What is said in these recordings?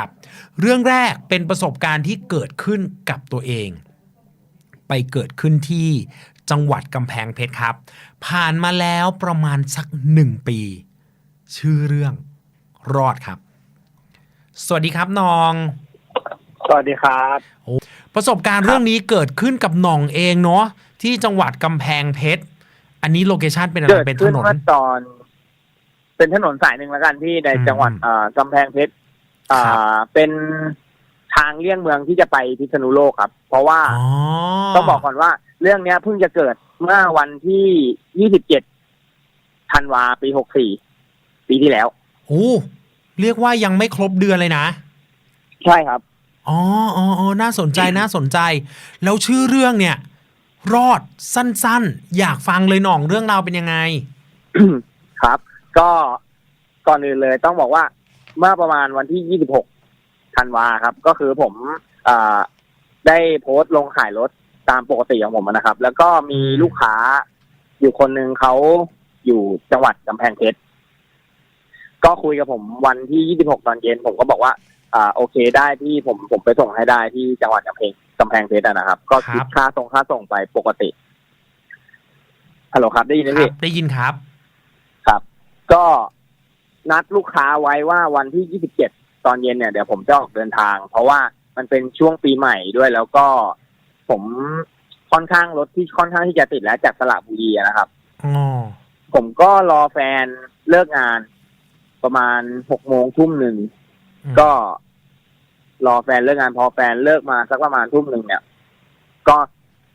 ครับ เรื่องแรกเป็นประสบการณ์ที่เกิดขึ้นกับตัวเอง ไปเกิดขึ้นที่จังหวัดกำแพงเพชรครับ ผ่านมาแล้วประมาณสักหนึ่งปี ชื่อเรื่องรอดครับ สวัสดีครับน้องสวัสดีครับประสบการณ์เรื่องนี้เกิดขึ้นกับหน่องเองเนาะที่จังหวัดกำแพงเพชรอันนี้โลเคชันเป็นอะไรเกิดเป็นถขึ้นนนเมื่อตอน เป็นถนนสายหนึ่งแล้วกันที่ในอืมจังหวัดอ่ากำแพงเพชร อ่าครับเป็นทางเลี่ยงเมืองที่จะไปพิษณุโลกครับ เพราะว่าอ๋อต้องบอกก่อนว่า เรื่องเนี้ยเพิ่งจะเกิดเมื่อวันที่27ธันวาปี64ปีที่แล้วโอ้เรียกว่ายังไม่ครบเดือนเลยนะ ใช่ครับอ๋ออ๋ออ๋อน่าสนใจน่าสนใจ แล้วชื่อเรื่องเนี่ย รอดสั้นๆ อยากฟังเลยหน่องเรื่องราวเป็นยังไง ครับ ก็ก่อนอื่นเลยต้องบอกว่า เมื่อประมาณวันที่ 26 ธันวาครับ ก็คือผมอ่าได้โพสต์ลงขายรถตามปกติของผมนะครับ แล้วก็มีลูกค้าอยู่คนหนึ่งเขาอยู่จังหวัดกำแพงเพชรก็คุยกับผมวันที่ 26 ตอนเย็น ผมก็บอกว่า อ่า โอเคได้ที่ผมผมไปส่งให้ได้ที่จังหวัดกำแพงกำแพงเพชรอะนะครับ ก็คิดครับค่าส่งค่าส่งไปปกติฮัลโหลครับ ได้ยินไหมคพี่รับได้ยินครับ ครับ ก็ นัดลูกค้าไว้ว่าวันที่ 27 ตอนเย็นเนี่ยเดี๋ยวผมจะออกเดินทาง เพราะว่ามันเป็นช่วงปีใหม่ด้วยแล้วก็ผมค่อนข้างรถที่ค่อนข้างที่จะติดแล้วจากสระบุรีอะนะครับอ๋อผมก็รอแฟนเลิกงาน ประมาณหกโมงทุ่มหนึ่งอืมก็ รอแฟนเลิกงานพอแฟนเลิกมาสักประมาณทุ่มหนึ่งเนี่ย ก็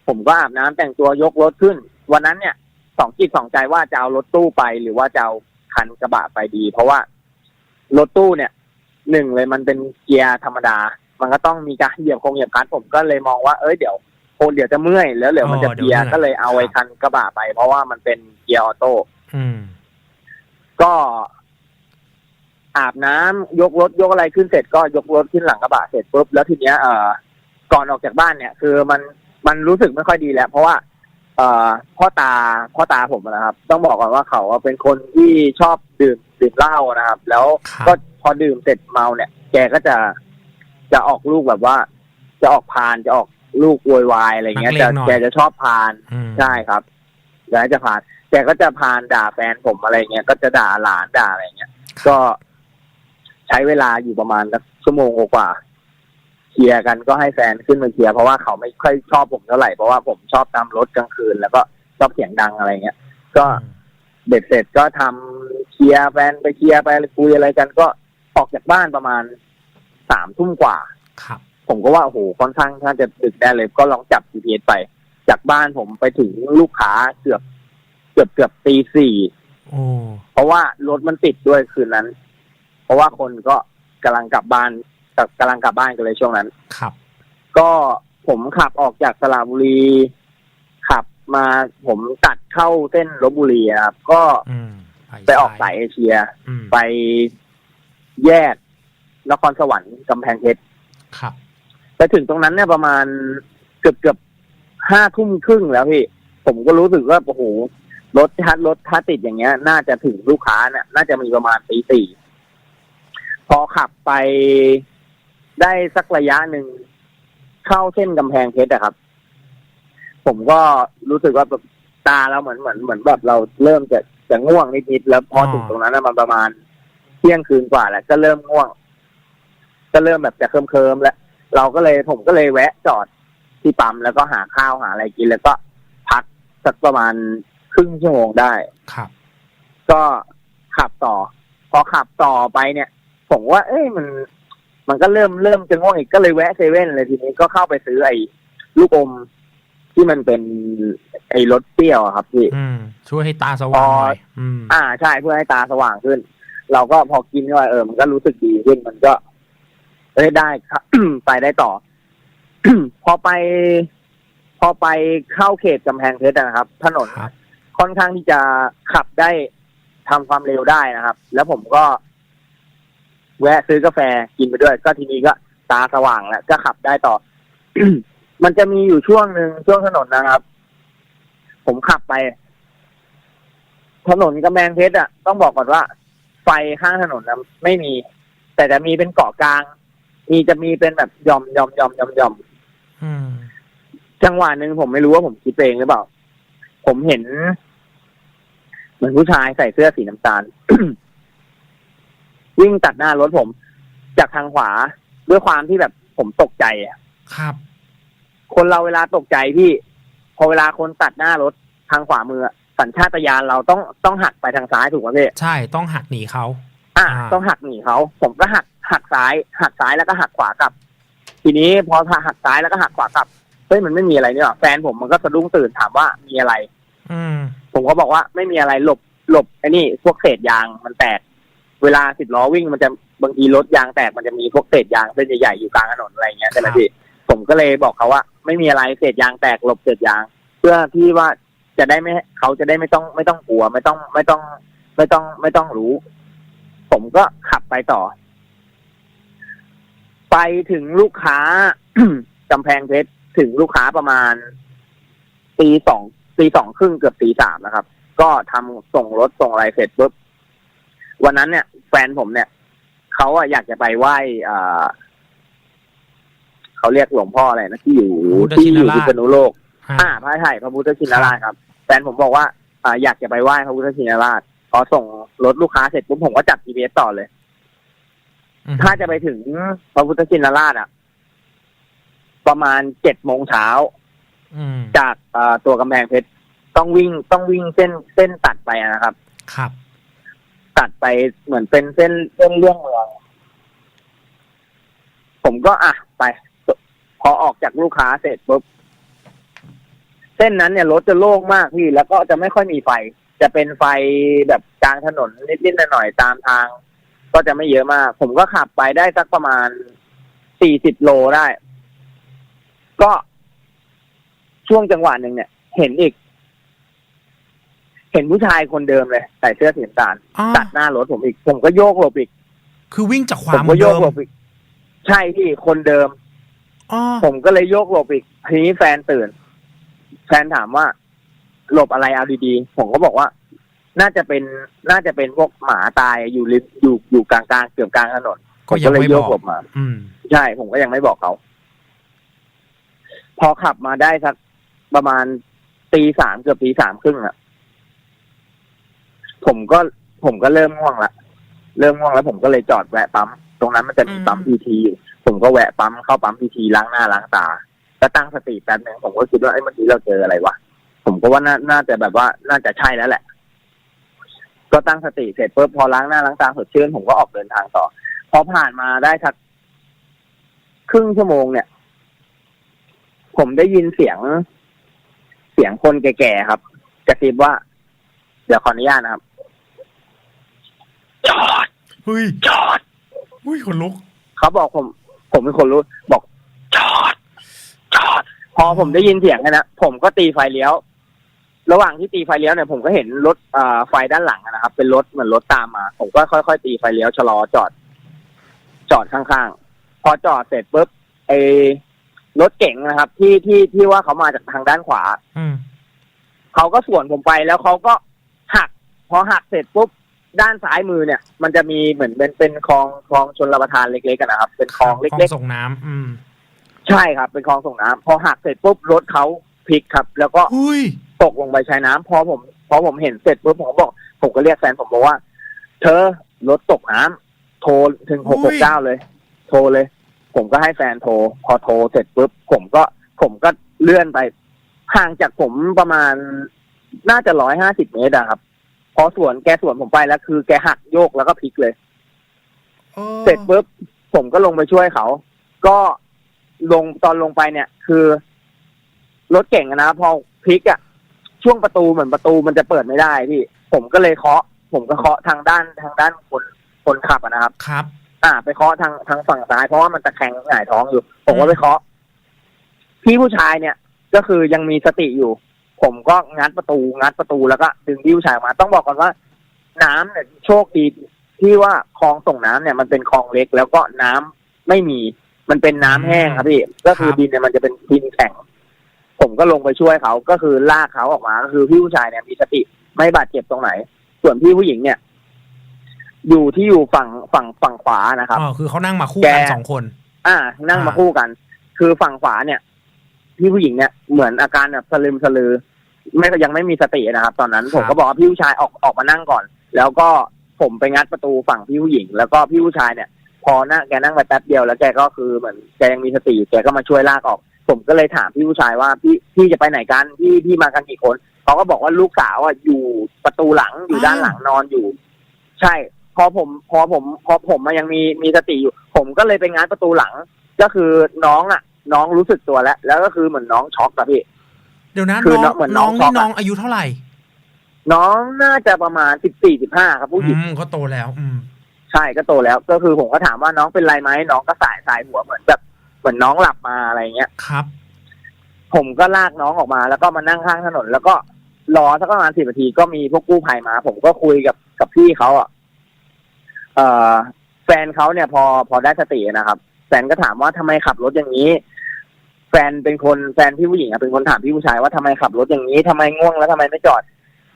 ผมก็อาบน้ำแต่งตัวยกรถขึ้น วันนั้นเนี่ยสองจิตสองใจว่าจะเอารถตู้ไปหรือว่าจะเอา คันกระบะไปดี เพราะว่ารถตู้เนี่ยหนึ่งเลยมันเป็นเกียร์ธรรมดา มันก็ต้องมีการเหยียบคงเหยียบคลันผมก็เลยมองว่าเอ้ยเดี๋ยวโคนเดี๋ยวจะเมื่อยแล้วเดี๋ยวมันจะเพลียก็เลยเอาไอ้คันกระบะไป เพราะว่ามันเป็นเกียร์ออโต้อืมก็อาบน้ำยกรถยกอะไรขึ้นเสร็จก็ยกรถขึ้นหลังกระบะเสร็จปุ๊บแล้วทีเนี้ยเอ่อก่อนออกจากบ้านเนี่ย คือมันมันรู้สึกไม่ค่อยดีแล้ว เพราะว่า เอ่อพ่อตาพ่อตาผมนะครับ ต้องบอกก่อนว่าเขาเป็นคนที่ชอบดื่มดื่มเหล้านะครับ แล้วครับก็พอดื่มเสร็จเมาเนี่ย แกก็จะจะออกลูกแบบว่า จะออกพานจะออกลูกโวยวายอะไรเงี้ยนักเลจะงหน่อยแกจะชอบพานอืมใช่ครับแล้วจะพานแกก็จะพานด่าแฟนผมอะไรเงี้ยก็จะด่าหลานด่าอะไรเงี้ย ก็ใช้เวลาอยู่ประมาณสักชั่วโมงกว่าๆ เคลียร์กันก็ให้แฟนขึ้นมาเคลียร์เพราะว่าเขาไม่ค่อยชอบผมเท่าไหร่เพราะว่าผมชอบตามรถกลางคืน แล้วก็ชอบเสียงดังอะไรเงี้ยก็อืมเบ็ดเสร็จก็ทำเคลียร์แฟนไปเคลียร์ไปคุยอะไรกัน ก็ออกจากบ้านประมาณสามทุ่มกว่าครับ ผมก็ว่าโอ้โหค่อนข้างถ้าจะดึกได้เลย ก็ลองจับ GPS ไป จากบ้านผมไปถึงลูกค้าเกือบเกือบเกือบตีสี่โอ้เพราะว่ารถมันติดด้วยคืนนั้น เพราะว่าคนก็กำลังกลับบ้าน กำลังกลับบ้านกันเลยช่วงนั้น ครับ ก็ผมขับออกจากสระบุรี ขับมาผมตัดเข้าเส้นลบบุรีอะครับ ก็อืมไปออกสายเอเชีย อืมไปแยกนครสวรรค์กำแพงเพชรครับ ไปถึงตรงนั้นเนี่ยประมาณเกือบเกือบห้าทุ่มครึ่งแล้วพี่ ผมก็รู้สึกว่าโอ้โหรถถ้ารถถ้าติดอย่างเงี้ย น่าจะถึงลูกค้าเนี่ยน่าจะมีประมาณตีสี่พอขับไป ได้สักระยะหนึ่งเข้าเส้นกำแพงเพชรอะครับ ผมก็รู้สึกว่าแบบตาเราเหมือนเหมือนเหมือนแบบเราเริ่มจะจะง่วงนิดๆแล้วพอถึงตรงนั้นน่ะมันประมาณเที่ยงคืนกว่าแล้วก็เริ่มง่วง ก็เริ่มแบบจะเคิมๆแล้วเราก็เลยผมก็เลยแวะจอดที่ปั๊มแล้วก็หาข้าวหาอะไรกิน แล้วก็พักสักประมาณครึ่งชั่วโมงได้ครับ ก็ขับต่อ พอขับต่อไปเนี่ย ผมว่า เอ้ยมัน มันก็เริ่มเริ่มจะง่วงอีกก็เลยแวะเซเว่นเลยทีนี้ก็เข้าไปซื้อไอ้ลูกอมที่มันเป็นไอ้รสเปรี้ยวอะครับพี่อืมช่วยให้ตาสว่างหน่อยอืมอ่าใช่เพื่อให้ตาสว่างขึ้น เราก็พอกินเข้าไปเออมันก็รู้สึกดีขึ้นมันก็เอ้ยได้ครับไปได้ต่อ พอไป พอไปเข้าเขตกำแพงเพชรนะครับ ถนนครับค่อนข้างที่จะขับได้ทำความเร็วได้นะครับ แล้วผมก็ แวะซื้อกาแฟกินไปด้วย ก็ทีนี้ก็ตาสว่างแล้วก็ขับได้ต่อ มันจะมีอยู่ช่วงหนึ่งช่วงถนนนะครับ ผมขับไป ถนนกำแพงเพชรอะต้องบอกก่อนว่า ไฟข้างถนนนะไม่มี แต่จะมีเป็นเกาะกลาง มีจะมีเป็นแบบหย่อมหย่อมหย่อมหย่อมหย่อมอืมจังหวะหนึ่งผมไม่รู้ว่าผมคิดเองหรือเปล่า ผมเห็น เหมือนผู้ชายใส่เสื้อสีน้ำตาล วิ่งตัดหน้ารถผม จากทางขวาด้วยความที่แบบผมตกใจอะครับ คนเราเวลาตกใจพี่ พอเวลาคนตัดหน้ารถทางขวามืออะสัญชาตญาณเราต้องต้องหักไปทางซ้ายถูกไหมพี่ใช่ต้องหักหนีเขาอะอ่า ต้องหักหนีเขาผมก็หักหักซ้าย หักซ้ายแล้วก็หักขวากลับ ทีนี้พอหักซ้ายแล้วก็หักขวากลับเฮ้ยมันไม่มีอะไรเนี่ยหรอแฟนผมมันก็สะดุ้งตื่นถามว่ามีอะไร อืม ผมก็บอกว่าไม่มีอะไรหลบหลบไอ้นี่พวกเศษยางมันแตก เวลาสิบล้อวิ่งมันจะบางทีรถยางแตกมันจะมีพวกเศษยางเส้นใหญ่ๆอยู่กลางถนนอะไรอย่างเงี้ยใช่ไหมครับพี่ผมก็เลยบอกเขาว่า ไม่มีอะไรเศษยางแตกหลบเศษยาง เพื่อที่ว่าจะได้ไม่เขาจะได้ไม่ต้องไม่ต้องกลัวไม่ต้องไม่ต้อง ไม่ต้องไม่ต้องรู้ ผมก็ขับไปต่อ ไปถึงลูกค้ากำแพงเพชรถึงลูกค้าประมาณตีสองตีสองครึ่งเกือบตีสามนะครับ ก็ทำส่งรถส่งอะไรเสร็จปุ๊บวันนั้นเนี่ยแฟนผมเนี่ยเขาอะอยากจะไปไหว้อ่าเขาเรียกหลวงพ่ออะไรนะที่อยู่พุทธที่ชิอนยู่ราชพิษณุโลกอ่าอ่าพระไถ่พระพุทธชินราชครับแฟนผมบอกว่าอ่าอยากจะไปไหว้พระพุทธชินราชพอส่งรถลูกค้าเสร็จปุ๊บผมก็จับ GPS ต่อเลยอืมถ้าจะไปถึงพระพุทธชินราชอะ ประมาณเจ็ดโมงเช้าอืมจากเอ่อตัวกำแพงเพชรต้องวิ่งต้องวิ่งเส้นเส้นตัดไปอะนะครับ ครับ ตัดไปเหมือนเป็นเส้นเส้นเลี่ยงเมืองผมก็อะไป พอออกจากลูกค้าเสร็จปุ๊บเส้นนั้นเนี่ยรถจะโล่งมากพี่แล้วก็จะไม่ค่อยมีไฟ จะเป็นไฟแบบกลางถนนนิดๆหน่อยๆตามทาง ก็จะไม่เยอะมาก ผมก็ขับไปได้สักประมาณสี่สิบโลได้ ก็ช่วงจังหวะหนึ่งเนี่ย เห็นอีก เห็นผู้ชายคนเดิมเลยใส่เสื้อสีน้ำตาลอ๋อตัดหน้ารถผมอีก ผมก็โยกหลบอีกคือวิ่งจากขผวามเหมืก็อนโยเดิกมหลบอีก ใช่พี่คนเดิม อ๋อผมก็เลยโยกหลบอีกทีนี้แฟนตื่น แฟนถามว่า หลบอะไรเอาดีๆ ผมก็บอกว่า น่าจะเป็นน่าจะเป็นพวกหมาตายอยู่ริมอยู่อยู่กลางๆเกือบกลางถนนผก็มยังก็เลยไม่โยบกอกหลบมา อืม ใช่ ผมก็ยังไม่บอกเขา พอขับมาได้สักประมาณตีสามเกือบตีสามครึ่งอะ ผมก็ผมก็เริ่มง่วงละเริ่มง่วงแล้วผมก็เลยจอดแวะปั๊มตรงนั้นมันจะมีอืมปั๊มพีทีอยู่ผมก็แวะปั๊มเข้าปั๊มพีทีล้างหน้าล้างตาแล้วตั้งสติแป๊บนึงผมก็คิดว่าไอ้ยเมื่อกี้เราเจออะไรวะผมก็ว่าน่าน่าจะแบบว่าน่าจะใช่แล้วแหละ ก็ตั้งสติเสร็จปุ๊บพอล้างหน้าล้างตาสดชื่นผมก็ออกเดินทางต่อ พอผ่านมาได้สักครึ่งชั่วโมงเนี่ย ผมได้ยินเสียง เสียงคนแก่ๆครับกระซิบว่า เดี๋ยวขออนุญาตนะครับ จอดเฮ้ยจอดอุ้ยขนลุก เขาบอกผม ผมเป็นคนรู้ บอกจอด จอด พอผมได้ยินเสียงเนยนะ ผมก็ตีไฟเลี้ยว ระหว่างที่ตีไฟเลี้ยวเนี่ยผมก็เห็นรถเอ่อไฟด้านหลังอะนะครับ เป็นรถเหมือนรถตามมา ผมก็ค่อยๆตีไฟเลี้ยวชะลอจอด จอดข้างๆ พอจอดเสร็จปุ๊บไอ้รถเก๋งนะครับ ที่ที่ที่ว่าเขามาจากทางด้านขวา อืม เขาก็สวนผมไปแล้วเขาก็หัก พอหักเสร็จปุ๊บ ด้านซ้ายมือเนี่ย มันจะมีเหมือนเป็นเป็นคลองคลองชนรับประทานเล็กๆกันนะครับ เป็นคลองคลองเล็กส่งน้ำอืมๆใช่ครับ เป็นคลองส่งน้ำพอหักเสร็จปุ๊บรถเขาพลิกครับ แล้วก็เฮ้ยตกลงไปชายน้ำพอผมพอผมเห็นเสร็จปุ๊บผมก็บอก ผมก็เรียกแฟนผมบอกว่า เธอรถตกน้ำโทรถึงหกหกเก้าเลย โทรเลย ผมก็ให้แฟนโทร พอโทรเสร็จปุ๊บผมก็ผมก็เลื่อนไปห่างจากผมประมาณน่าจะร้อยห้าสิบเมตรอะครับ พอสวนแกสวนผมไปแล้วคือแกหักโยกแล้วก็พลิกเลยออเสร็จปุ๊บผมก็ลงไปช่วยเขา ก็ลงตอนลงไปเนี่ย คือรถเก่งอะนะพอพลิกอะช่วงประตูเหมือนประตูมันจะเปิดไม่ได้พี่ ผมก็เลยเคาะ ผมก็เคาะทางด้านทางด้านคนคนขับอะนะครับ ครับ อ่า ไปเคาะทางทางฝั่งซ้ายเพราะว่ามันตะแคงหงายท้องอยู่ ผมก็ไปเคาะพี่ผู้ชายเนี่ย ก็คือยังมีสติอยู่ ผมก็งัดประตูงัดประตูแล้วก็ดึงพี่ผู้ชายออกมา ต้องบอกก่อนว่า น้ำเนี่ยโชคดีที่ว่าคลองส่งน้ำเนี่ยมันเป็นคลองเล็ก แล้วก็น้ำไม่มีมันเป็นน้ำแห้งครับพี่ก็คือดินเนี่ยมันจะเป็นดินแข็งผมก็ลงไปช่วยเขาก็คือลากเขาออกมาก็คือพี่ผู้ชายเนี่ยมีสติไม่บาดเจ็บตรงไหน ส่วนพี่ผู้หญิงเนี่ย อยู่ที่อยู่ฝั่งฝั่งฝั่งขวานะครับอ๋อคือเขานั่งมาคู่แกกันสองคน อ่า นั่งมาอ่าคู่กัน คือฝั่งขวาเนี่ย พี่ผู้หญิงเนี่ยเหมือนอาการแบบสลืมสลือ ไม่ยังไม่มีสตินะครับ ตอนนั้น ผมก็บอกว่าพี่ผู้ชายออกออกมานั่งก่อน แล้วก็ผมไปงัดประตูฝั่งพี่ผู้หญิง แล้วก็พี่ผู้ชายเนี่ย พอนั่งแกนั่งไปแป๊บเดียวแล้วแกก็คือเหมือนแกยังมีสติอยู่แกก็มาช่วยลากออก ผมก็เลยถามพี่ผู้ชายว่าพี่พี่จะไปไหนกันพี่พี่มากันกี่คนเขาก็บอกว่าลูกสาวอะอยู่ประตูหลังอยู่ด้านหลังนอนอยู่ ใช่ พอผมพอผมพอผมมายังมีมีสติอยู่ ผมก็เลยไปงานประตูหลัง ก็คือน้องอะ น้องรู้สึกตัวแล้ว แล้วก็คือเหมือนน้องช็อกอะพี่ เดี๋ยวนะคือน้องเหมือนน้น้อองงช็อนี่กอะน้องอายุเท่าไหร่ น้องน่าจะประมาณสิบสี่สิบห้าครับผู้หญิงอืมเขาโตแล้ว อืมใช่ก็โตแล้ว ก็คือผมก็ถามว่าน้องเป็นไรไหมน้องก็สายสายหัวเหมือนแบบเหมือนน้องหลับมาอะไรเงี้ยครับ ผมก็ลากน้องออกมา แล้วก็มานั่งข้างถนน แล้วก็รอสักประมาณสิบนาทีก็มีพวกกู้ภัยมา ผมก็คุยกับกับพี่เขาอะเอ่อแฟนเขาเนี่ยพอพอได้สตินะครับแฟนก็ถามว่าทำไมขับรถอย่างนี้แฟนเป็นคนแฟนพี่ผู้หญิงอะเป็นคนถามพี่ผู้ชายว่าทำไมขับรถอย่างนี้ทำไมง่วงแล้วทำไมไม่จอด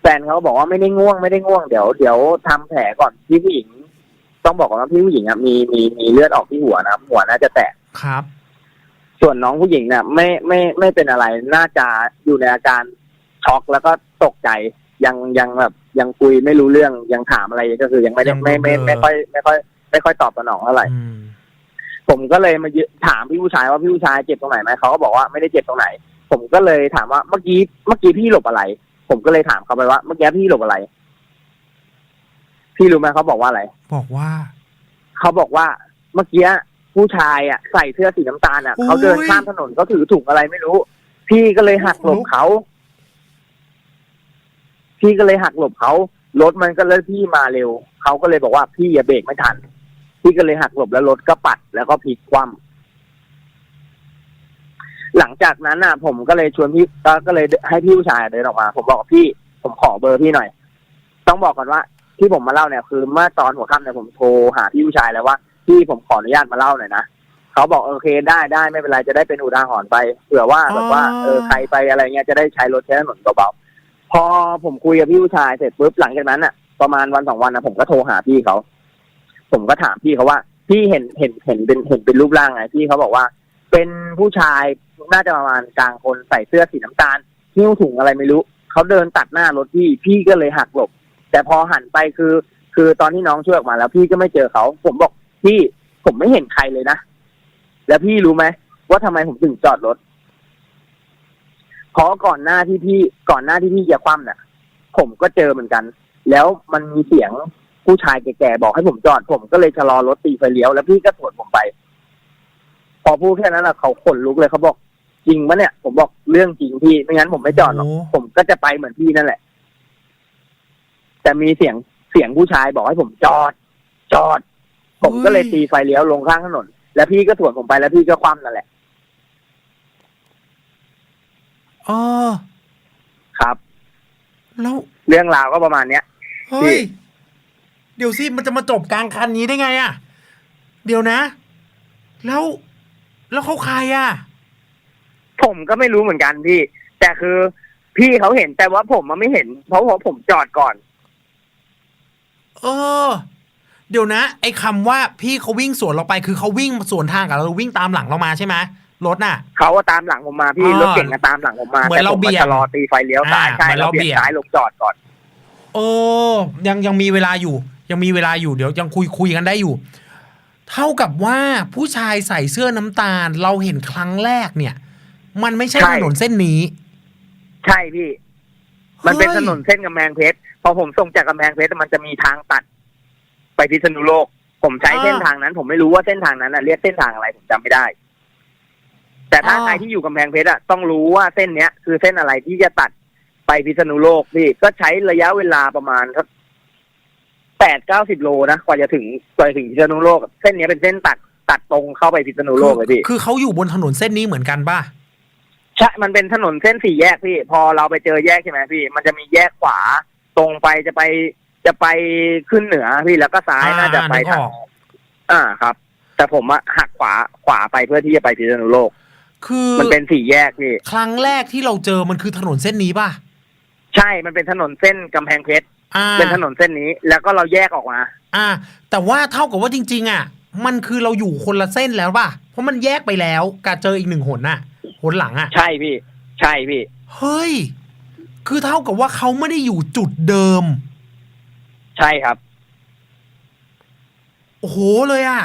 แฟนเขาก็บอกว่าไม่ได้ง่วงไม่ได้ง่วงเดี๋ยวเดี๋ยวทำแผลก่อนพี่ผู้หญิง ต้องบอกก่อนว่าพี่ผู้หญิงอะมีมีมีเลือดออกที่หัวนะครับหัวน่าจะแตกครับ ส่วนน้องผู้หญิงเนี่ยไม่ไม่ไม่เป็นอะไรน่าจะอยู่ในอาการช็อกแล้วก็ตกใจยังยังแบบยังคุยไม่รู้เรื่องยังถามอะไรก็คือยังไม่ได้ยังไม่ไม่เบลอไม่ค่อยไม่ค่อย ไม่ค่อยตอบสนองเท่าไหร่อืม ผมก็เลยมายึถามพี่ผู้ชายว่าพี่ผู้ชายเจ็บตรงไหนไหมเขาก็บอกว่าไม่ได้เจ็บตรงไหน ผมก็เลยถามว่าเมื่อกี้เมื่อกี้พี่หลบอะไร ผมก็เลยถามเขาไปว่า เมื่อกี้พี่หลบอะไร พี่รู้ไหมเขาบอกว่าอะไร บอกว่าเขาบอกว่าเมื่อกี้ผู้ชายอะใส่เสื้อสีน้ำตาลอะโอ้ยเขาเดินข้ามถนนเขาถือถุงอะไรไม่รู้ พี่ก็เลยหักหลบเขาพี่ก็เลยหักหลบเขารถมันก็เลยพี่มาเร็วเขาก็เลยบอกว่าพี่อย่าเบรกไม่ทัน พี่ก็เลยหักหลบแล้วรถก็ปัดแล้วก็พลิกคว่ำหลังจากนั้นน่ะ ผมก็เลยชวนพี่ก็ก็เลยให้พี่ผู้ชายเดินออกมา ผมบอกว่าพี่ ผมขอเบอร์พี่หน่อย ต้องบอกก่อนว่า ที่ผมมาเล่าเนี่ยคือเมื่อตอนหัวค่ำเนี่ยผมโทรหาพี่ผู้ชายแล้วว่าพี่ผมขออนุญาตมาเล่าหน่อยนะเขาบอกโอเคได้ได้ไม่เป็นไรจะได้เป็นอุทาหรณ์ไปเผื่อว่าแบบว่าเออใครไปอะไรเงี้ยจะได้ใช้รถใช้ถนนเบาๆพอผมคุยกับพี่ผู้ชายเสร็จปุ๊บหลังจากนั้นอะ ประมาณวันสองวันนะผมก็โทรหาพี่เขา ผมก็ถามพี่เขาว่าพี่เห็นเห็นเห็นเป็นเห็นเป็นรูปร่างไงพี่เขาบอกว่า เป็นผู้ชายน่าจะประมาณกลางคนใส่เสื้อสีน้ำตาลหิ้วถุงอะไรไม่รู้เขาเดินตัดหน้ารถพี่พี่ก็เลยหักหลบ แต่พอหันไปคือ คือตอนที่น้องช่วยออกมา แล้วพี่ก็ไม่เจอเขา ผมบอกพี่ผมไม่เห็นใครเลยนะ แล้วพี่รู้ไหมว่าทำไมผมถึงจอดรถเพราะก่อนหน้าที่พี่ก่อนหน้าที่พี่จะคว่ำน่ะผมก็เจอเหมือนกัน แล้วมันมีเสียง ผู้ชายแก่ๆบอกให้ผมจอดผมก็เลยชะลอรถตีไฟเลี้ยวแล้วพี่ก็สวนผมไป พอพูดแค่นั้นแหละเขาขนลุกเลยเขาบอกจริงปะเนี่ย ผมบอกเรื่องจริงพี่ไม่งั้นผมไม่จอดหรอกโอ้ ผมก็จะไปเหมือนพี่นั่นแหละ แต่มีเสียงเสียงผู้ชายบอกให้ผมจอด จอด ผมก็เลยตีไฟเลี้ยวลงข้างถนน แล้วพี่ก็สวนผมไปแล้วพี่ก็คว่ำนั่นแหละอ๋อครับ แล้ว เรื่องราวก็ประมาณเนี้ย เฮ้ย เดี๋ยวสิมันจะมาจบกลางคันนี้ได้ไงอะเดี๋ยวนะ แล้วแล้วเขาใครอะผมก็ไม่รู้เหมือนกันพี่ แต่คือพี่เขาเห็นแต่ว่าผมมันไม่เห็น เพราะว่าผมจอดก่อน เออ เดี๋ยวนะ ไอ้คำว่าพี่เขาวิ่งสวนเราไปคือเขาวิ่งสวนทางกับเราวิ่งตามหลังเรามาใช่ไหมรถน่ะ เขาก็ตามหลังผมมาพี่อ๋อรถเก่งก็ตามหลังผมมาเหมือนแต่เราผมเบี่มายงชะลอตีไฟเลี้ยวซ้ายอ่าใช่เหมือนเราเราเบี่ยงเบี่ยงซ้ายลงจอดก่อนเออยังยังมีเวลาอยู่ ยังมีเวลาอยู่เดี๋ยวยังคุยคุยกันได้อยู่ เท่ากับว่าผู้ชายใส่เสื้อน้ำตาล เราเห็นครั้งแรกเนี่ย มันไม่ใช่ใช่ ถนนเส้นนี้ ใช่พี่ มันเป็นฮ้ย ถนนเส้นกำแพงเพชรพอผมส่งจากกำแพงเพชรมันจะมีทางตัด ไปพิษณุโลก ผมใช้อ่าเส้นทางนั้น ผมไม่รู้ว่าเส้นทางนั้นน่ะเรียกเส้นทางอะไรผมจำไม่ได้ แต่ถ้าอ่า ใครที่อยู่กำแพงเพชรอะต้องรู้ว่าเส้นเนี้ย คือเส้นอะไรที่จะตัดไปพิษณุโลกพี่ก็ใช้ระยะเวลาประมาณสัก แปดเก้าสิบโลนะกว่าจะถึงกว่าจะถึงพิษณุโลก เส้นเนี้ยเป็นเส้นตัดตัดตรงเข้าไปพิษณุโลกเลยพี่คือเขาอยู่บนถนนเส้นนี้เหมือนกันป่ะใช่มันเป็นถนนเส้นสี่แยกพี่ พอเราไปเจอแยกใช่ไหมพี่ มันจะมีแยกขวา ตรงไปจะไปจะไปขึ้นเหนือพี่แล้วก็ซ้ายอ่าน่าจะไปนึกทางออกอ่าครับ แต่ผมอะหักขวาขวาไปเพื่อที่จะไปพิษณุโลก คือมันเป็นสี่แยกพี่ ครั้งแรกที่เราเจอมันคือถนนเส้นนี้ป่ะใช่มันเป็นถนนเส้นกำแพงเพชรอ่า เป็นถนนเส้นนี้ แล้วก็เราแยกออกมา อ่า แต่ว่าเท่ากับว่าจริง ๆ อะ มันคือเราอยู่คนละเส้นแล้วป่ะ เพราะมันแยกไปแล้วการเจออีกหนึ่งหนน่ะหนหลังอะ ใช่พี่ ใช่พี่ เฮ้ย คือเท่ากับว่าเขาไม่ได้อยู่จุดเดิม ใช่ครับ โอ้โหเลยอะ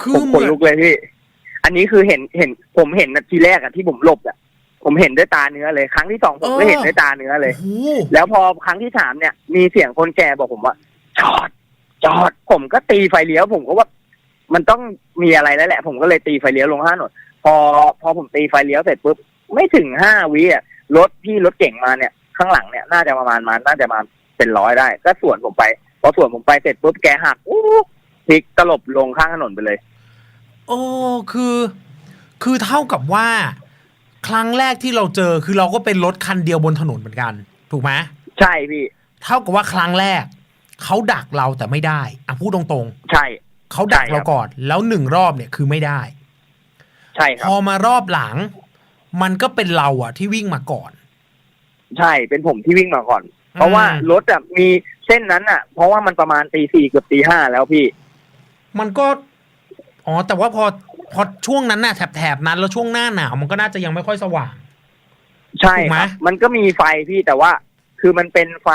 คืผอมเหขมืนอนลุกเลยพี่ อันนี้คือเห็นเห็นผมเห็นนาทีแรกอะที่ผมหลบอะ ผมเห็นด้วยตาเนื้อเลย ครั้งที่สองผมก็เห็นด้วยตาเนื้อเลย โอ้โหแล้วพอครั้งที่สามเนี่ย มีเสียงคนแก่บอกผมว่า จอด จอด ผมก็ตีไฟเลี้ยวผมก็ว่า มันต้องมีอะไรแล้วแหละ ผมก็เลยตีไฟเลี้ยวลงห้าหนนพอพอผมตีไฟเลี้ยวเสร็จปุ๊บไม่ถึงห้าวิอะรถพี่รถเก่งมาเนี่ย ข้างหลังเนี่ยน่าจะประมาณมาน่าจะมาเป็นร้อยได้ ก็สวนผมไป พอสวนผมไปเสร็จปุ๊บแกหักอู้พลิกตลบลงข้างถนนไปเลย โอ้คือ คือเท่ากับว่า ครั้งแรกที่เราเจอคือเราก็เป็นรถคันเดียวบนถนนเหมือนกัน ถูกไหมใช่พี่ เท่ากับว่าครั้งแรก เขาดักเราแต่ไม่ได้อะพูดตรงใช่ๆเขาดักใช่ครับเราก่อน แล้วหนึ่งรอบเนี่ยคือไม่ได้ ใช่คพรับอมารอบหลัง มันก็เป็นเราอะที่วิ่งมาก่อน ใช่เป็นผมที่วิ่งมาก่อน เพราะว่ารถอะมีเส้นนั้นอะ เพราะว่ามันประมาณตีสี่เกือบตีห้าแล้วพี่ มันก็ อ๋อ แต่ว่าพอพอช่วงนั้นน่ะแถบๆนั้น แล้วช่วงหน้าหนาวมันก็น่าจะยังไม่ค่อยสว่าง ใช่ถูกไหม ครับมันก็มีไฟพี่แต่ว่า คือมันเป็นไฟ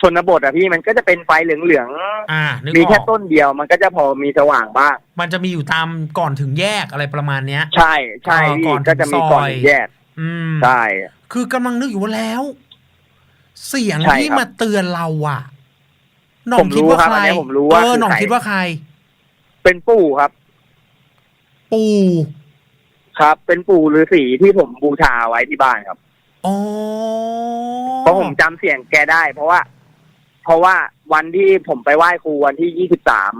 ชนบทอะพี่มันก็จะเป็นไฟเหลืองอ่านึกๆมีอแค่อกต้นเดียว มันก็จะพอมีสว่างบ้าง มันจะมีอยู่ตามก่อนถึงแยกอะไรประมาณเนี้ย ใช่ใช่เออก่พี่อนถึงก็จะมีก่อนซอยแยกอืม ใช่ คือกำลังนึกอยู่ว่าแล้ว เสียงใช่ที่ครับมาเตือนเราอะหน่อผงมคิดรู้ว่าครับใครอันนี้ผมรู้ว่าเออคือหน่องใคร คิดว่าใคร เป็นปู่ครับ ปู่ครับ เป็นปู่ฤาษีที่ผมบูชาไว้ที่บ้านครับอ๋อเพราะผมจำเสียงแกได้ เพราะว่า เพราะว่าวันที่ผมไปไหว้ครูวันที่ยี่สิบสาม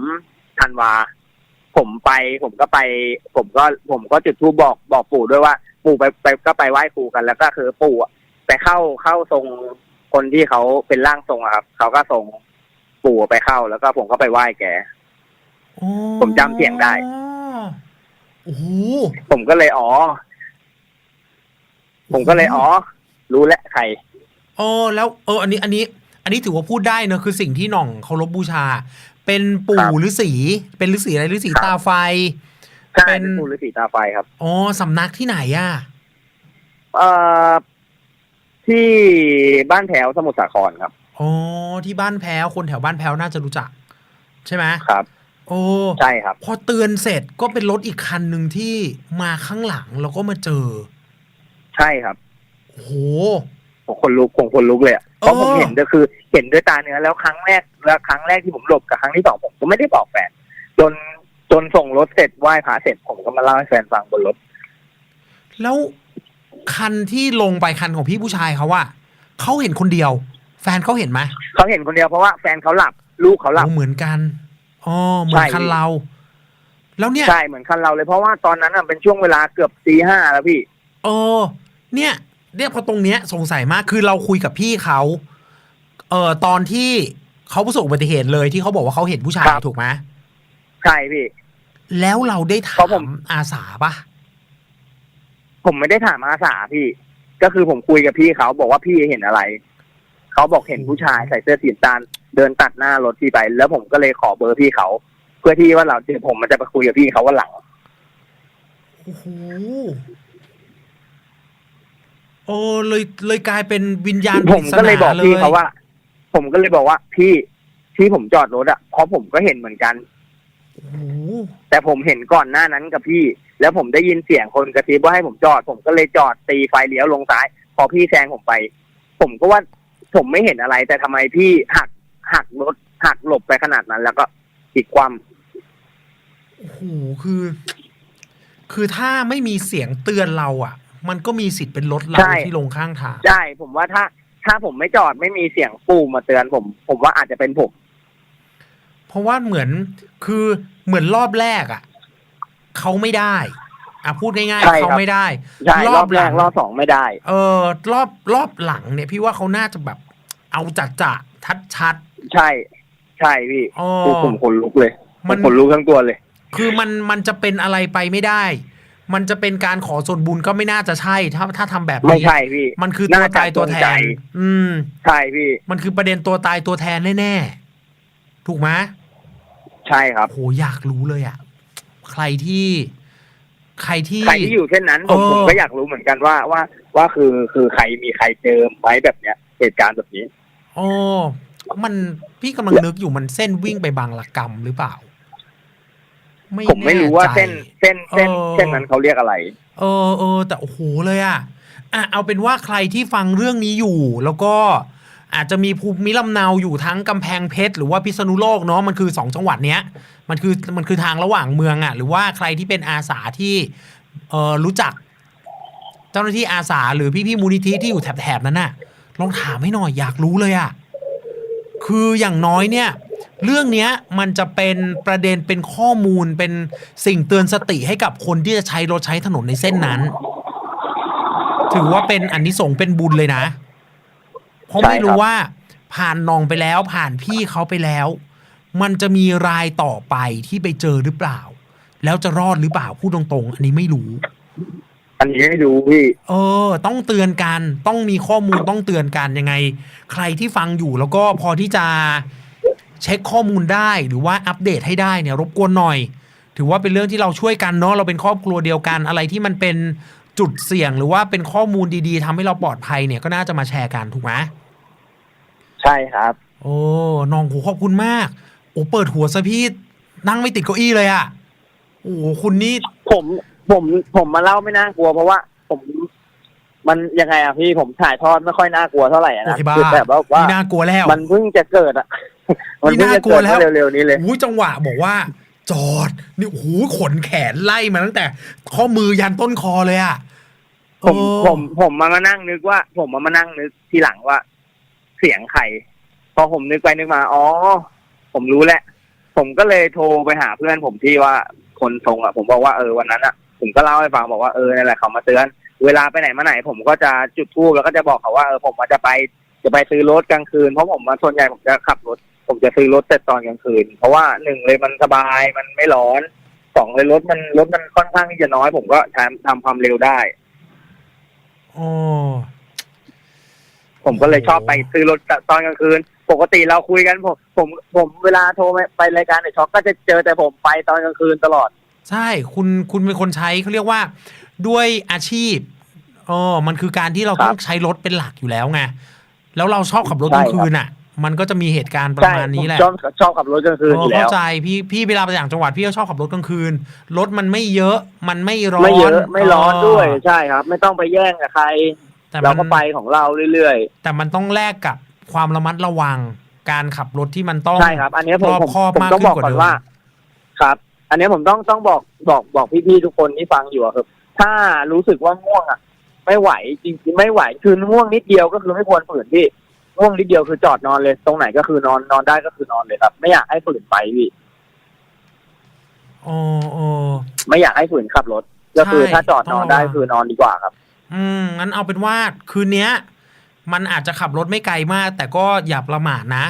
ธันวา ผมไป ผมก็ไป ผมก็ ผมก็จุดธูปบอกบอกปู่ด้วยว่า ปู่ไปไปก็ไปไหว้ครูกันแล้วก็คือปู่อะไปเข้าเข้าทรงคนที่เขาเป็นร่างทรงอะครับเขาก็ส่งปู่ไปเข้าแล้วก็ผมก็ไปไหว้แกอ๋อ ผมจำเสียงได้ โอ้โหผมก็เลยอ๋อ ผมก็เลยอ๋อ รู้แล้วใครเออแล้วเอออันนี้อันนี้ อันนี้ถือว่าพูดได้เนอะคือสิ่งที่หน่องเคารพบูชา เป็นปู่ครับฤาษีเป็นฤาษีอะไรฤาษีครับตาไฟ ใช่เป็เป็น นปู่ฤาษีตาไฟครับ อ๋อสำนักที่ไหนอะเอ่อที่บ้านแถวสมุทรสาครครับ อ๋อที่บ้านแพ้วคนแถวบ้านแพ้วน่าจะรู้จัก ใช่ไหมครับ โอ้ใช่ครับ พอเตือนเสร็จก็เป็นรถอีกคันหนึ่งที่มาข้างหลังแล้วก็มาเจอ ใช่ครับโอ้โหผมคนลุกผมคนลุกเลยอะเพราะเออผมเห็นก็คือ เห็นด้วยตาเนื้อแล้วครั้งแรกแล้วครั้งแรกที่ผมหลบกับครั้งที่สองผมก็ไม่ได้บอกแฟนจนจนส่งรถเสร็จไหว้พระเสร็จผมก็มาเล่าให้แฟนฟังบนรถ แล้วคันที่ลงไปคันของพี่ผู้ชายเขาอะเขาเห็นคนเดียว แฟนเขาเห็นไหมเขาเห็นคนเดียวเพราะว่าแฟนเขาหลับลูกเขาหลับโอ้เหมือนกัน อ๋อเหมือนใช่คันเรา แล้วเนี่ยใช่เหมือนคันเราเลยเพราะว่าตอนนั้นอะเป็นช่วงเวลาเกือบตีห้าแล้วพี่เออเนี่ยเนี่ยพอตรงเนี้ยสงสัยมากคือเราคุยกับพี่เขาเอ่อตอนที่เขาประสบอุบัติเหตุเลยที่เขาบอกว่าเขาเห็นผู้ชายครับถูกไหมใช่พี่ แล้วเราได้ถาเพราะผมมอาสาปะผมไม่ได้ถามอาสาพี่ ก็คือผมคุยกับพี่เขาบอกว่าพี่เห็นอะไร เขาบอกเห็นผู้ชายใส่เสื้อสีน้ำตาล เดินตัดหน้ารถพี่ไป แล้วผมก็เลยขอเบอร์พี่เขา เพื่อที่ว่าเราเดี๋ยวผมมันจะไปคุยกับพี่เขาวันหลัง โอ้โหโอ้เลยเลยกลายเป็นวิญญาณผมก็เลยบอกปริศนาพี่เขาว่า ผมก็เลยบอกว่า พี่ที่ผมจอดรถอะเพราะผมก็เห็นเหมือนกันโอ้โหแต่ผมเห็นก่อนหน้านั้นกับพี่ แล้วผมได้ยินเสียงคนกระซิบว่าให้ผมจอด ผมก็เลยจอดตีไฟเลี้ยวลงซ้าย พอพี่แซงผมไป ผมก็ว่าผมไม่เห็นอะไร แต่ทำไมพี่หัก หักรถหักหลบไปขนาดนั้น แล้วก็ติดความโอ้โหคือ คือถ้าไม่มีเสียงเตือนเราอะ มันก็มีสิทธิ์เป็นรถเราใช่ที่ลงข้างทางใช่ผมว่าถ้า ถ้าผมไม่จอดไม่มีเสียงปูมาเตือนผม ผมว่าอาจจะเป็นผมเพราะว่าเหมือนคือเหมือนรอบแรกอะเขาไม่ได้อะพูดง่ายใช่ๆครับเขาไม่ได้ใช่รอบแรหลักงรอบสองไม่ได้ เออ รอบรอบหลังเนี่ย พี่ว่าเขาน่าจะแบบ เอาจัดจะชัดชัด ใช่ ใช่พี่ๆอ๋อ คือผมขนลุกเลยผมัมน ขนลุกทั้งตัวเลย คือมันมันจะเป็นอะไรไปไม่ได้ มันจะเป็นการขอส่วนบุญก็ไม่น่าจะใช่ ถ้าถ้าทำแบบนี้ไม่ใช่พี่มันคือตัวน่าจะตายตัวแทจงใจนอืม ใช่พี่ มันคือประเด็นตัวตายตัวแทนแน่ๆ ถูกไหมใช่ครับ โหอยากรู้เลยอะใครที่ ใครที่ ใครที่อยู่เช่นนั้นผมเออ ผมก็อยากรู้เหมือนกันว่าว่าว่าคือคือใครมีใครเจอไหมแบบเนี้ยเหตุการณ์แบบนี้โอ้ มันพี่กำลังนึกอยู่มันเส้นวิ่งไปบางละกรรมหรือเปล่าผมไม่รู้ว่าแใจเส้นเส้นเส้นเออเส้นนั้นเขาเรียกอะไร เออเออแต่โอ้โหเลยอะอะเอาเป็นว่าใครที่ฟังเรื่องนี้อยู่ แล้วก็อาจจะมีภูมิลำเนาอยู่ทั้งกำแพงเพชรหรือว่าพิษณุโลกเนาะมันคือสองจังหวัดเนี้ย มันคือมันคือทางระหว่างเมืองอะหรือว่าใครที่เป็นอาสาที่เออรู้จัก เจ้าหน้าที่อาสาหรือพี่ๆมูลนิธิที่อยู่แถบๆนั้นน่ะลองถามให้หน่อยอยากรู้เลยอะ คืออย่างน้อยเนี่ยเรื่องเนี้ยมันจะเป็นประเด็นเป็นข้อมูลเป็นสิ่งเตือนสติให้กับคนที่จะใช้รถใช้ถนนในเส้นนั้น ถือว่าเป็นอันนี้ส่งส์เป็นบุญเลยนะ เพราะไม่รู้ว่าผ่านนองไปแล้วผ่านพี่เขาไปแล้ว มันจะมีรายต่อไปที่ไปเจอหรือเปล่า แล้วจะรอดหรือเปล่าพูดตรงๆ อันนี้ไม่รู้ อันนี้ไม่รู้พี่ เออ ต้องเตือนกัน ต้องมีข้อมูลต้องเตือนกันยังไง ใครที่ฟังอยู่แล้วก็พอที่จะเช็คข้อมูลได้หรือว่าอัปเดตให้ได้เนี่ย รบกวนหน่อย ถือว่าเป็นเรื่องที่เราช่วยกันเนาะเราเป็นครอบครัวเดียวกันอะไรที่มันเป็นจุดเสี่ยงหรือว่าเป็นข้อมูลดีๆทำให้เราปลอดภัยเนี่ยก็น่าจะมาแชร์กันถูกไหมใช่ครับ โอ้น้องโหขอบคุณมาก โอ้เปิดหัวซะพี่นั่งไม่ติดเก้าอี้เลยอะโอ้คุณนี่ผม ผมผมมาเล่าไม่น่ากลัว เพราะว่าผมมันยังไงอะพี่ผมถ่ายทอดไม่ค่อยน่ากลัวเท่าไหร่อะโอ้นะยบ้าคือแบบว่าว่า นี่น่ากลัวแล้ว มันเพิ่งจะเกิดอะมันเพิ่งจะนี่น่ากลัวเกิดแล้ว เมื่อเร็วๆนี้เลยอุ้ยจังหวะบอกว่า จอดนี่โอ้โหขนแขนไล่มาตั้งแต่ ข้อมือยันต้นคอเลยอะผมเออผมผมมามานั่งนึกว่า ผมมามานั่งนึกทีหลังว่า เสียงใครพอผมนึกไปนึกมา อ๋อ ผมรู้แหละ ผมก็เลยโทรไปหาเพื่อนผมที่ว่าคนทรงอะ ผมบอกว่าเออวันนั้นอะ ผมก็เล่าให้ฟังบอกว่าเออนั่นแหละเขามาเตือน เวลาไปไหนมาไหน ผมก็จะจุดธูปแล้วก็จะบอกเขาว่าเออผมมาจะไปจะไปซื้อรถกลางคืนเพราะผมมาส่วนใหญ่ผมจะขับรถ ผมจะซื้อรถแต่ตอนกลางคืน เพราะว่าหนึ่งเลยมันสบายมันไม่ร้อนสองเลยรถมันรถมันค่อนข้างที่จะน้อย ผมก็ทำทำความเร็วได้โอ้ผมก็เลยชอบไปซื้อรถตอนกลางคืน ปกติเราคุยกันผมผมผมเวลาโทรไปรายการในช็อปก็จะเจอแต่ผมไปตอนกลางคืนตลอด ใช่คุณคุณเป็นคนใช้เขาเรียกว่าด้วยอาชีพเออมันคือการที่เราครับต้องใช้รถเป็นหลักอยู่แล้วไงแล้วเราชอบขับรถใช่กลางครับคืนอะ มันก็จะมีเหตุการณ์ประใช่มาณนี้แหละผมชอบชอบขับรถกลางคืนเอออยู่แล้เข้าวใจพี่พี่เวลาไปต่างจังหวัดพี่ก็ชอบขับรถกลางคืนรถมันไม่เยอะมันไม่ร้อนไม่เยอะไม่ร้อนด้วยเออใช่ครับ ไม่ต้องไปแย่งกับใครแต่เรามันก็ไปของเราเรื่อยแต่มันต้องแลกกับความระมัดระวังการขับรถที่มันต้องๆใช่ครับ อันนี้ผมรอบผมคอบผมมากต้องขึ้บอกนกว่าก่อนเดิมว่า ครับ อันนี้ผมต้องต้องบอกบอกบอกพี่ๆทุกคนที่ฟังอยู่อะครับ ถ้ารู้สึกว่าง่วงอะ ไม่ไหวจริงๆไม่ไหวคือง่วงนิดเดียวก็คือไม่ควรฝืนพี่ง่วงนิดเดียวคือจอดนอนเลย ตรงไหนก็คือนอนนอนได้ก็คือนอนเลยครับ ไม่อยากให้ฝืนไปพี่โอ้โอ้ ไม่อยากให้ฝืนขับรถ ก็คือใช่ถ้าจอดนอนได้ต้องระวังคือนอนดีกว่าครับ อืมงั้นเอาเป็นว่าคืนเนี้ย มันอาจจะขับรถไม่ไกลมาก แต่ก็อย่าประมาทนะ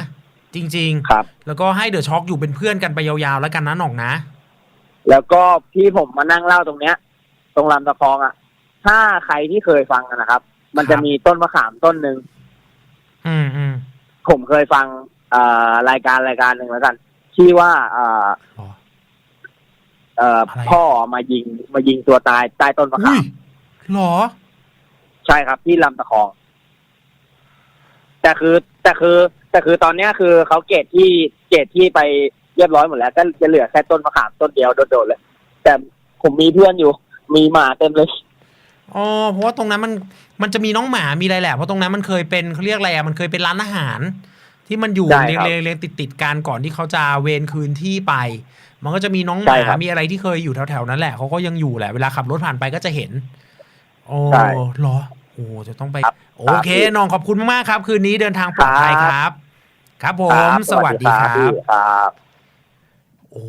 จริง ครับ ๆ แล้วก็ให้เดอะช็อคอยู่เป็นเพื่อนกันไปยาวๆแล้วกันนะหน่องนะ แล้วก็ที่ผมมานั่งเล่าตรงเนี้ย ตรงลำตะคองอะ ถ้าใครที่เคยฟังกันนะครับ มันจะครับมีต้นมะขามต้นหนึ่งอืมอืมผมเคยฟังเอ่อรายการรายการหนึ่งแล้วกันที่ว่าเอ่ออ๋อเอ่ออะไรพ่อมายิงมายิงตัวตายใต้ต้นมะอุ้ขายมเหรอ ใช่ครับที่ลำตะคอง แต่คือแต่คือ แต่คือตอนเนี้ยคือเขาเกตที่เกตที่ไป เรียบร้อยหมดแล้วก็จะเหลือแค่ต้นมะขามต้นเดียวโดดๆเลย แต่ผมมีเพื่อนอยู่ มีหมาเต็มเลยอ๋อเพราะว่าตรงนั้นมันมันจะมีน้องหมามีอะไรแหละเพราะตรงนั้นมันเคยเป็นเขาเรียกอะไรอะมันเคยเป็นร้านอาหาร ที่มันอยู่ใช่เรียงครับเรียงเรียงติดติดๆกันก่อนที่เขาจะเวนคืนที่ไป มันก็จะมีน้องหใช่มาครับมีอะไรที่เคยอยู่แถวๆนั้นแหละเขาก็ยังอยู่แหละเวลาขับรถผ่านไปก็จะเห็นโอ้ใช่เหรอโอ้จะต้องไปครับโอเคน้องขอบคุณมากๆครับ คืนนี้เดินทางปลอดภัยครับ ครับผครัมบสวัสดีครัพี่บครับ